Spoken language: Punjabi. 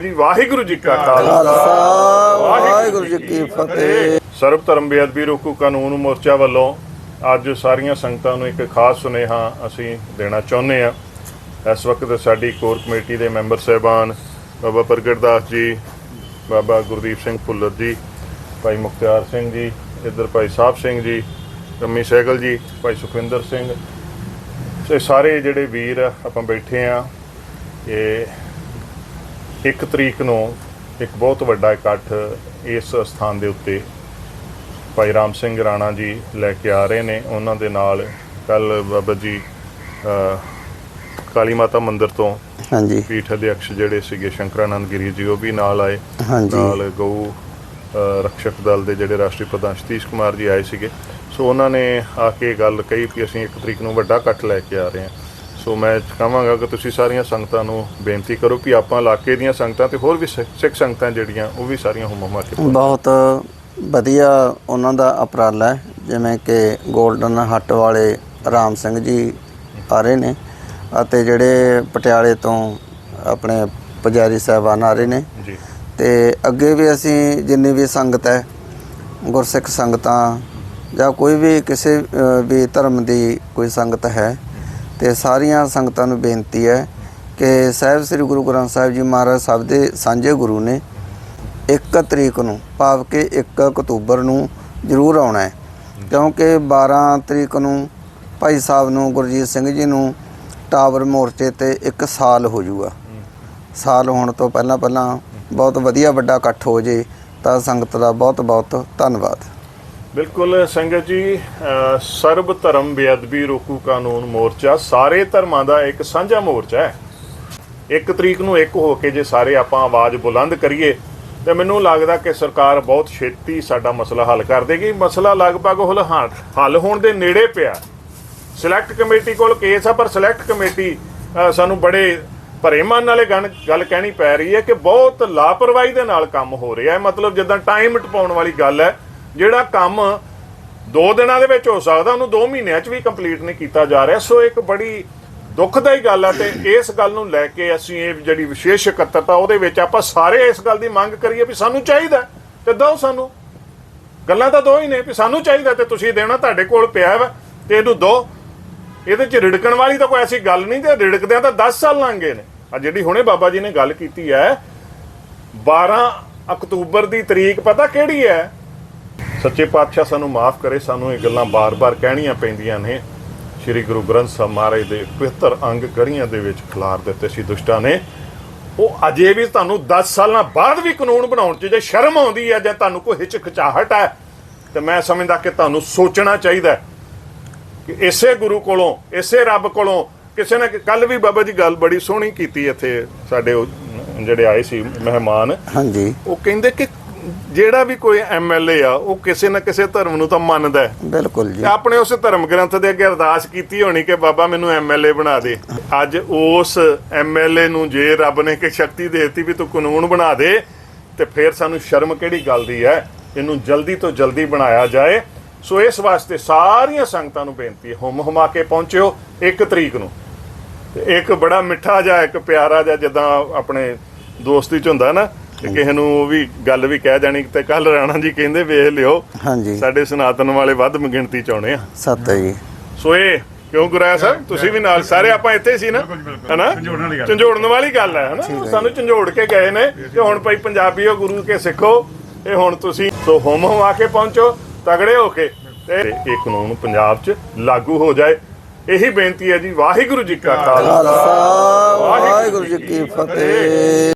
ਜੀ ਵਾਹਿਗੁਰੂ ਜੀ ਕਾ ਖਾਲਸਾ। ਵਾਹਿਗੁਰੂ ਜੀ ਕੀ ਫਤਿਹ। ਸਰਬ ਧਰਮ ਬੇਅਦਬੀ ਰੋਕੂ ਕਾਨੂੰਨ ਮੋਰਚਾ ਵੱਲੋਂ ਅੱਜ ਸਾਰੀਆਂ ਸੰਗਤਾਂ ਨੂੰ ਇੱਕ ਖਾਸ ਸੁਨੇਹਾ ਅਸੀਂ ਦੇਣਾ ਚਾਹੁੰਦੇ ਹਾਂ। ਇਸ ਵਕਤ ਸਾਡੀ ਕੋਰ ਕਮੇਟੀ ਦੇ ਮੈਂਬਰ ਸਹਿਬਾਨ ਬਾਬਾ ਪ੍ਰਗਟ ਦਾਸ ਜੀ ਬਾਬਾ ਗੁਰਦੀਪ ਸਿੰਘ ਭੁੱਲਰ ਜੀ ਭਾਈ ਮੁਖਤਿਆਰ ਸਿੰਘ ਜੀ ਇੱਧਰ ਭਾਈ ਸਾਹਿਬ ਸਿੰਘ ਜੀ ਰਮੀ ਸਹਿਗਲ ਜੀ ਭਾਈ ਸੁਖਵਿੰਦਰ ਸਿੰਘ। ਤੇ ਸਾਰੇ ਜਿਹੜੇ ਵੀਰ ਆ, ਆਪਾਂ ਬੈਠੇ ਆ ਇਹ ਇੱਕ ਤਰੀਕ ਨੂੰ ਇੱਕ ਬਹੁਤ ਵੱਡਾ ਇਕੱਠ ਇਸ ਸਥਾਨ ਦੇ ਉੱਤੇ ਭਾਈ ਰਾਮ ਸਿੰਘ ਰਾਣਾ ਜੀ ਲੈ ਕੇ ਆ ਰਹੇ ਨੇ। ਉਹਨਾਂ ਦੇ ਨਾਲ ਕੱਲ ਬਾਬਾ ਜੀ ਕਾਲੀ ਮਾਤਾ ਮੰਦਿਰ ਤੋਂ ਹਾਂਜੀ। ਪੀਠ ਅਧਿਕਸ਼ ਜਿਹੜੇ ਸੀਗੇ ਸ਼ੰਕਰਾਨੰਦ ਗਿਰੀ ਜੀ ਉਹ ਵੀ ਨਾਲ ਆਏ। ਨਾਲ ਗਊ ਰਕਸ਼ਕ ਦਲ ਦੇ ਜਿਹੜੇ ਰਾਸ਼ਟਰੀ ਪ੍ਰਧਾਨ ਸਤੀਸ਼ ਕੁਮਾਰ ਜੀ ਆਏ ਸੀਗੇ। ਸੋ ਉਹਨਾਂ ਨੇ ਆ ਕੇ ਗੱਲ ਕਹੀ ਕਿ ਅਸੀਂ ਇੱਕ ਤਰੀਕ ਨੂੰ ਵੱਡਾ ਇਕੱਠ ਲੈ ਕੇ ਆ ਰਹੇ ਹਾਂ। ਸੋ ਮੈਂ ਕਹਾਂਗਾ ਕਿ ਤੁਸੀਂ ਸਾਰੀਆਂ ਸੰਗਤਾਂ ਨੂੰ ਬੇਨਤੀ ਕਰੋ ਕਿ ਆਪਾਂ ਇਲਾਕੇ ਦੀਆਂ ਸੰਗਤਾਂ ਤੇ ਹੋਰ ਵੀ ਸਿੱਖ ਸੰਗਤਾਂ ਜਿਹੜੀਆਂ ਉਹ ਵੀ ਸਾਰੀਆਂ ਹੁਮਾ ਮਾ ਕੇ ਬਹੁਤ ਵਧੀਆ ਉਹਨਾਂ ਦਾ ਉਪਰਾਲਾ ਹੈ ਜਿਵੇਂ ਕਿ 골ਡਨ ਹੱਟ ਵਾਲੇ ਰਾਮ ਸਿੰਘ ਜੀ ਆ ਰਹੇ ਨੇ ਅਤੇ ਜਿਹੜੇ ਪਟਿਆਲੇ ਤੋਂ ਆਪਣੇ ਪੁਜਾਰੀ ਸਾਹਿਬਾਨ ਆ ਰਹੇ ਨੇ। ਜੀ। ਤੇ ਅੱਗੇ ਵੀ ਅਸੀਂ ਜਿੰਨੀ ਵੀ ਸੰਗਤ ਹੈ ਗੁਰਸਿੱਖ ਸੰਗਤਾਂ ਜਾਂ ਕੋਈ ਵੀ ਕਿਸੇ ਵੀ ਧਰਮ ਦੀ ਕੋਈ ਸੰਗਤ ਹੈ ਤੇ ਸਾਰੀਆਂ ਸੰਗਤਾਂ ਨੂੰ ਬੇਨਤੀ ਹੈ ਕਿ ਸਾਹਿਬ ਸ੍ਰੀ ਗੁਰੂ ਗ੍ਰੰਥ ਸਾਹਿਬ ਜੀ ਮਹਾਰਾਜ ਸਾਹਿਬ ਦੇ ਸਾਂਝੇ ਗੁਰੂ ਨੇ 1 ਤਰੀਕ ਨੂੰ, ਭਾਵ ਕਿ 1 ਅਕਤੂਬਰ ਨੂੰ ਜ਼ਰੂਰ ਆਉਣਾ ਹੈ। ਕਿਉਂਕਿ 12 ਤਰੀਕ ਨੂੰ ਭਾਈ ਸਾਹਿਬ ਨੂੰ, ਗੁਰਜੀਤ ਸਿੰਘ ਜੀ ਨੂੰ ਟਾਵਰ ਮੋਰਚੇ ਤੇ 1 ਸਾਲ ਹੋ ਜਾਊਗਾ ਸਾਲ ਹੋਣ ਤੋਂ ਪਹਿਲਾਂ ਪਹਿਲਾਂ ਬਹੁਤ ਵਧੀਆ ਵੱਡਾ ਇਕੱਠ ਹੋ ਜੇ ਤਾਂ ਸੰਗਤ ਦਾ ਬਹੁਤ ਬਹੁਤ ਧੰਨਵਾਦ। ਬਿਲਕੁਲ ਸੰਗਤ ਜੀ ਸਰਬ ਧਰਮ ਬੇਅਦਬੀ ਰੋਕੂ ਕਾਨੂੰਨ ਮੋਰਚਾ, ਸਾਰੇ ਧਰਮਾਂ ਦਾ ਇੱਕ ਸਾਂਝਾ ਮੋਰਚਾ ਹੈ। ਇੱਕ ਤਰੀਕ ਨੂੰ ਇੱਕ ਹੋ ਕੇ ਜੇ ਸਾਰੇ ਆਪਾਂ ਆਵਾਜ਼ ਬੁਲੰਦ ਕਰੀਏ, ਤੇ ਮੈਨੂੰ ਲੱਗਦਾ ਕਿ ਸਰਕਾਰ ਬਹੁਤ ਛੇਤੀ ਸਾਡਾ ਮਸਲਾ ਹੱਲ ਕਰ ਦੇਗੀ। ਮਸਲਾ ਲਗਭਗ ਹੁਲ ਹੱਲ ਹੋਣ ਦੇ ਨੇੜੇ ਪਿਆ। ਸਿਲੈਕਟ ਕਮੇਟੀ ਕੋਲ ਕੇਸ ਆ, ਪਰ ਸਿਲੈਕਟ ਕਮੇਟੀ ਸਾਨੂੰ ਬੜੇ ਭਰੇ ਮਨ ਵਾਲੇ ਗੱਲ ਗੱਲ ਕਹਿਣੀ ਪੈ ਰਹੀ ਹੈ ਕਿ ਬਹੁਤ ਲਾਪਰਵਾਹੀ ਦੇ ਨਾਲ ਕੰਮ ਹੋ ਰਿਹਾ ਹੈ। ਮਤਲਬ ਜਿੱਦਾਂ ਟਾਈਮ ਟਪਾਉਣ ਵਾਲੀ ਗੱਲ ਹੈ ਜਿਹੜਾ ਕੰਮ ਦੋ ਦਿਨਾਂ ਦੇ ਵਿੱਚ ਹੋ ਸਕਦਾ, ਉਹਨੂੰ 2 ਮਹੀਨਿਆਂ 'ਚ ਵੀ ਕੰਪਲੀਟ ਨਹੀਂ ਕੀਤਾ ਜਾ ਰਿਹਾ। ਸੋ ਇੱਕ ਬੜੀ ਦੁੱਖਦਾਈ ਗੱਲ ਆ ਤੇ ਇਸ ਗੱਲ ਨੂੰ ਲੈ ਕੇ ਅਸੀਂ ਇਹ ਜਿਹੜੀ ਵਿਸ਼ੇਸ਼ ਇਕੱਤਰਤਾ, ਉਹਦੇ ਵਿੱਚ ਆਪਾਂ ਸਾਰੇ ਇਸ ਗੱਲ ਦੀ ਮੰਗ ਕਰੀਏ ਵੀ ਸਾਨੂੰ ਚਾਹੀਦਾ ਤੇ ਦਿਓ ਸਾਨੂੰ। ਗੱਲਾਂ ਤਾਂ ਦੋ ਹੀ ਨੇ ਵੀ ਸਾਨੂੰ ਚਾਹੀਦਾ ਤੇ ਤੁਸੀਂ ਦੇਣਾ ਤੁਹਾਡੇ ਕੋਲ ਪਿਆ ਵਾ ਤੇ ਇਹਨੂੰ ਦੋ ਇਹਦੇ ਚ ਰਿੜਕਣ ਵਾਲੀ ਤਾਂ ਕੋਈ ਐਸੀ ਗੱਲ ਨਹੀਂ ਤੇ ਰਿੜਕਦਿਆਂ ਤਾਂ 10 ਸਾਲ ਲੰਘ ਨੇ। ਆ ਜਿਹੜੀ ਹੁਣੇ ਬਾਬਾ ਜੀ ਨੇ ਗੱਲ ਕੀਤੀ ਹੈ 12 ਅਕਤੂਬਰ ਦੀ ਤਰੀਕ ਪਤਾ ਕਿਹੜੀ ਹੈ? ਸੱਚੇ ਪਾਤਸ਼ਾਹ ਸਾਨੂੰ ਮਾਫ ਕਰੇ ਸਾਨੂੰ ਇਹ ਗੱਲਾਂ ਬਾਰ-ਬਾਰ ਕਹਿਣੀਆਂ ਪੈਂਦੀਆਂ ਨੇ। ਸ੍ਰੀ ਗੁਰੂ ਗ੍ਰੰਥ ਸਾਹਿਬ ਮਹਾਰਾਜ ਦੇ ਪਵਿੱਤਰ ਅੰਗ ਕੜੀਆਂ ਦੇ ਵਿੱਚ ਖਿਲਾਰ ਦਿੱਤੇ ਸੀ ਦੁਸ਼ਟਾਂ ਨੇ। ਉਹ ਅਜੇ ਵੀ ਤੁਹਾਨੂੰ 10 ਸਾਲਾਂ ਬਾਅਦ ਵੀ ਕਾਨੂੰਨ ਬਣਾਉਣ 'ਚ ਜੇ ਸ਼ਰਮ ਆਉਂਦੀ ਹੈ ਜਾਂ ਤੁਹਾਨੂੰ ਕੋਈ ਹਿਚਕਚਾਹਟ ਹੈ ਤੇ ਮੈਂ ਸਮਝਦਾ ਕਿ ਤੁਹਾਨੂੰ ਸੋਚਣਾ ਚਾਹੀਦਾ ਕਿ ਇਸੇ ਗੁਰੂ ਕੋਲੋਂ ਇਸੇ ਰੱਬ ਕੋਲੋਂ ਕਿਸੇ ਨੇ ਕੱਲ ਵੀ ਬਾਬਾ ਜੀ ਗੱਲ ਬੜੀ ਸੋਹਣੀ ਕੀਤੀ ਇੱਥੇ ਸਾਡੇ ਜਿਹੜੇ ਆਏ ਸੀ ਮਹਿਮਾਨ। ਹਾਂਜੀ। ਉਹ ਕਹਿੰਦੇ ਕਿ ਜਿਹੜਾ ਵੀ ਕੋਈ ਐਮਐਲਏ ਆ ਉਹ ਕਿਸੇ ਨਾ ਕਿਸੇ ਧਰਮ ਨੂੰ ਤਾਂ ਮੰਨਦਾ ਹੈ। ਬਿਲਕੁਲ ਜੀ। ਆਪਣੇ ਉਸ ਧਰਮ ਗ੍ਰੰਥ ਦੇ ਅੱਗੇ ਅਰਦਾਸ ਕੀਤੀ ਹੋਣੀ ਕਿ ਬਾਬਾ ਮੈਨੂੰ ਐਮਐਲਏ ਬਣਾ ਦੇ। ਅੱਜ ਉਸ ਐਮਐਲਏ ਨੂੰ ਜੇ ਰੱਬ ਨੇ ਕਿ ਸ਼ਕਤੀ ਦੇ ਦਿੱਤੀ ਵੀ ਤੂੰ ਕਾਨੂੰਨ ਬਣਾ ਦੇ ਤੇ ਫਿਰ ਸਾਨੂੰ ਸ਼ਰਮ ਕਿਹੜੀ ਗੱਲ ਦੀ ਹੈ? ਇਹਨੂੰ ਜਲਦੀ ਤੋਂ ਜਲਦੀ ਬਣਾਇਆ ਜਾਏ। ਸੋ ਇਸ ਵਾਸਤੇ ਸਾਰੀਆਂ ਸੰਗਤਾਂ ਨੂੰ ਬੇਨਤੀ ਹੈ ਹੁਮ ਹੁਮਾ ਕੇ ਪਹੁੰਚਿਓ 1 ਤਰੀਕ ਨੂੰ। ਤੇ ਇੱਕ ਬੜਾ ਮਿੱਠਾ ਜਿਹਾ ਇੱਕ ਪਿਆਰਾ ਜਿਹਾ ਜਿੱਦਾਂ ਆਪਣੇ ਦੋਸਤੀ ਚ ਹੁੰਦਾ ਨਾ ਕਿ ਕਿਸੇ ਨੂੰ ਉਹ ਵੀ ਗੱਲ ਵੀ ਕਹਿ ਜਾਣੀ ਤੇ ਕੱਲ ਰਾਣਾ ਜੀ ਕਹਿੰਦੇ ਵੇਖ ਲਿਓ ਹਾਂਜੀ। ਸਾਡੇ ਸਨਾਤਨ ਵਾਲੇ ਵੱਧ ਗਿਣਤੀ ਚ ਆਉਣੇ ਆ। ਸਤ ਹੈ ਜੀ। ਸੋ ਇਹ ਕਿਉਂ ਗੁਰਾਇਆ ਸਾਹਿਬ ਤੁਸੀਂ ਵੀ ਨਾਲ ਸਾਰੇ ਆਪਾਂ ਇੱਥੇ ਸੀ ਨਾ? ਹੈਨਾ? ਝੰਜੋੜਨ ਵਾਲੀ ਗੱਲ। ਹੈ ਹੈਨਾ? ਸਾਨੂੰ ਝੰਜੋੜ ਕੇ ਗਏ ਨੇ ਕਿ ਹੁਣ ਭਾਈ ਪੰਜਾਬੀਓ ਗੁਰੂ ਕੇ ਸਿੱਖੋ ਇਹ ਹੁਣ ਤੁਸੀਂ ਸੋ ਹੁਮ ਹੁਮ ਆ ਕੇ ਪਹੁੰਚੋ ਤਗੜੇ ਹੋ ਕੇ। ਤੇ ਇਹ ਕਾਨੂੰਨ ਪੰਜਾਬ 'ਚ ਲਾਗੂ ਹੋ ਜਾਏ। ਇਹੀ ਬੇਨਤੀ ਹੈ ਜੀ ਵਾਹਿਗੁਰੂ ਜੀ ਕਾ ਖਾਲਸਾ। ਵਾਹਿਗੁਰੂ ਜੀ ਕੀ ਫਤਿਹ।